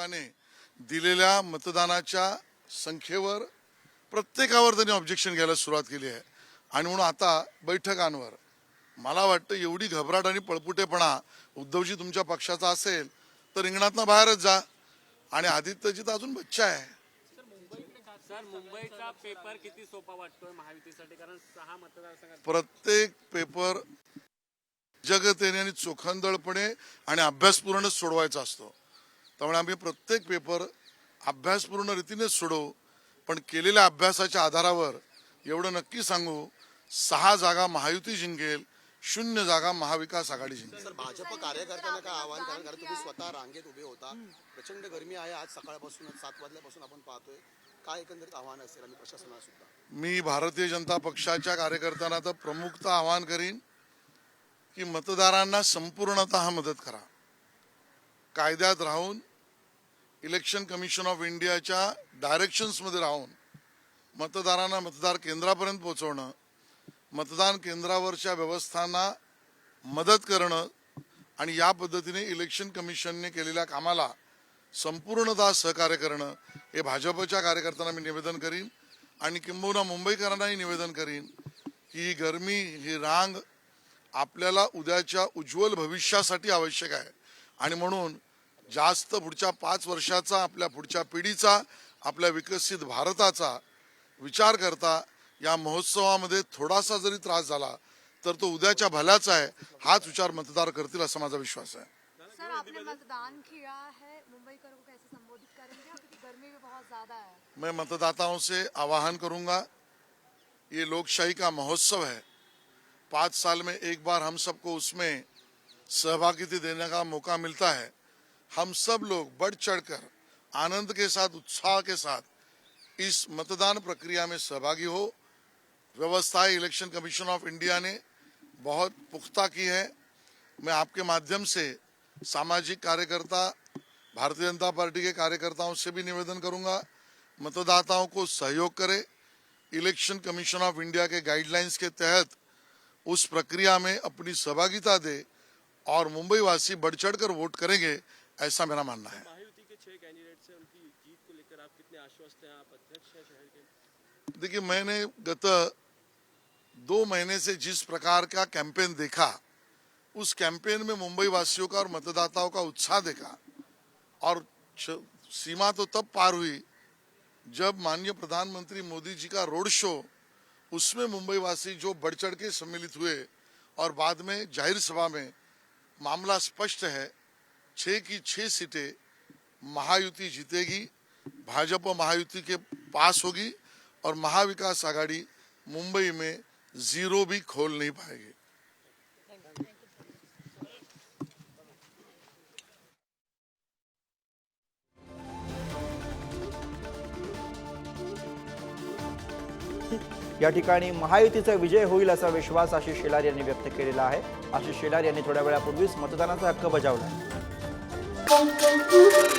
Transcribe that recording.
आयोगाने दिलेल्या मतदानाच्या संख्येवर प्रत्येकावर त्यांनी ऑब्जेक्शन घ्यायला सुरुवात केली आहे. आणि म्हणून आता बैठकांवर मला वाटतं एवढी घबराट आणि पळपुटेपणा उद्धवजी तुमच्या पक्षाचा असेल तर रिंगणातनं बाहेरच जा. आणि आदित्यजी तर अजून बच्चा आहे. मुंबईचा पेपर किती सोपा वाटतोय महायुतीसाठी? कारण सहा मतदारसंघात प्रत्येक पेपर जगतेने आणि चोखंदळपणे आणि अभ्यासपूर्ण सोडवायचा असतो. त्यामुळे आम्ही प्रत्येक पेपर अभ्यासपूर्ण रीतीनेच सोडवू. पण केलेल्या अभ्यासाच्या आधारावर एवढं नक्की सांगू सहा जागा महायुती जिंकेल शून्य जागा महाविकास आघाडी जिंकेल. सर भाजप कार्यकर्त्यांना काय आवाहन करा कारण तुम्ही स्वतः रांगेत उभे होता. प्रचंड गरमी आहे आज सकाळपासून सात वाजल्यापासून आपण पाहतोय. काय एकंदरीत आव्हान असेल आणि प्रशासनाला सुद्धा? मी भारतीय जनता पक्षाच्या कार्यकर्त्यांना तर प्रमुखतः आवाहन करीन की मतदारांना संपूर्णतः मदत करा. कायद्यात राहून इलेक्शन कमिशन ऑफ इंडियाच्या डायरेक्शन्समध्ये राहून मतदारांना मतदार केंद्रापर्यंत पोहोचवणं मतदान केंद्रावरच्या व्यवस्थांना मदत करणं आणि या पद्धतीने इलेक्शन कमिशनने केलेल्या कामाला संपूर्णतः सहकार्य करणं हे भाजपच्या कार्यकर्त्यांना मी निवेदन करीन आणि किंबहुना मुंबईकरांनाही निवेदन करीन की ही गरमी ही रांग आपल्याला उद्याच्या उज्ज्वल भविष्यासाठी आवश्यक आहे. आणि म्हणून जास्त पुढच्या पाच वर्षाचा आपल्या पुढच्या पिढीचा आपल्या विकसित भारताचा विचार करता या महोत्सवामध्ये थोडासा जरी त्रास झाला तर तो उद्याच्या भल्याचा आहे हाच विचार मतदार करतील असा माझा विश्वास आहे. सर आपने मतदान किया मुंबईकरों को कैसे संबोधित करेंगे क्योंकि गर्मी भी बहुत ज्यादा मैं मतदाताओं से आह्वान करूंगा ये लोकशाही का महोत्सव है। पाँच साल में एक बार हम सबको उसमें सहभागिता देने का मौका मिलता है। हम सब लोग बढ़ चढ़कर आनंद के साथ, उत्साह के साथ इस मतदान प्रक्रिया में सहभागी हो। व्यवस्थाएँ इलेक्शन कमीशन ऑफ़ इंडिया ने बहुत पुख्ता की है। मैं आपके माध्यम से सामाजिक कार्यकर्ता, भारतीय जनता पार्टी के कार्यकर्ताओं से भी निवेदन करूँगा, मतदाताओं को सहयोग करें। इलेक्शन कमीशन ऑफ़ इंडिया के गाइडलाइंस के तहत उस प्रक्रिया में अपनी सहभागिता दे और मुंबई वासी बढ़ चढ़कर वोट करेंगे। ऐसा मेरा मानना है। देखिए मैंने गत दो महीने से जिस प्रकार का कैंपेन देखा उस कैंपेन में मुंबई वासियों का और मतदाताओं का उत्साह देखा और सीमा तो तब पार हुई जब माननीय प्रधानमंत्री मोदी जी का रोड शो उसमें मुंबई वासी जो बढ़ चढ़ के सम्मिलित हुए और बाद में ज़ाहिर सभा में मामला स्पष्ट है छह की छह सीटें महायुति जीतेगी। भाजपा महायुति के पास होगी और महाविकास आघाड़ी मुंबई में जीरो भी खोल नहीं पाएगी। या ठिकाणी महायुतीचा विजय होईल असा विश्वास आशिष शेलार यांनी व्यक्त केलेला आहे. आशिष शेलार यांनी थोड्या वेळापूर्वीच मतदानाचा हक्क बजावला Thank you.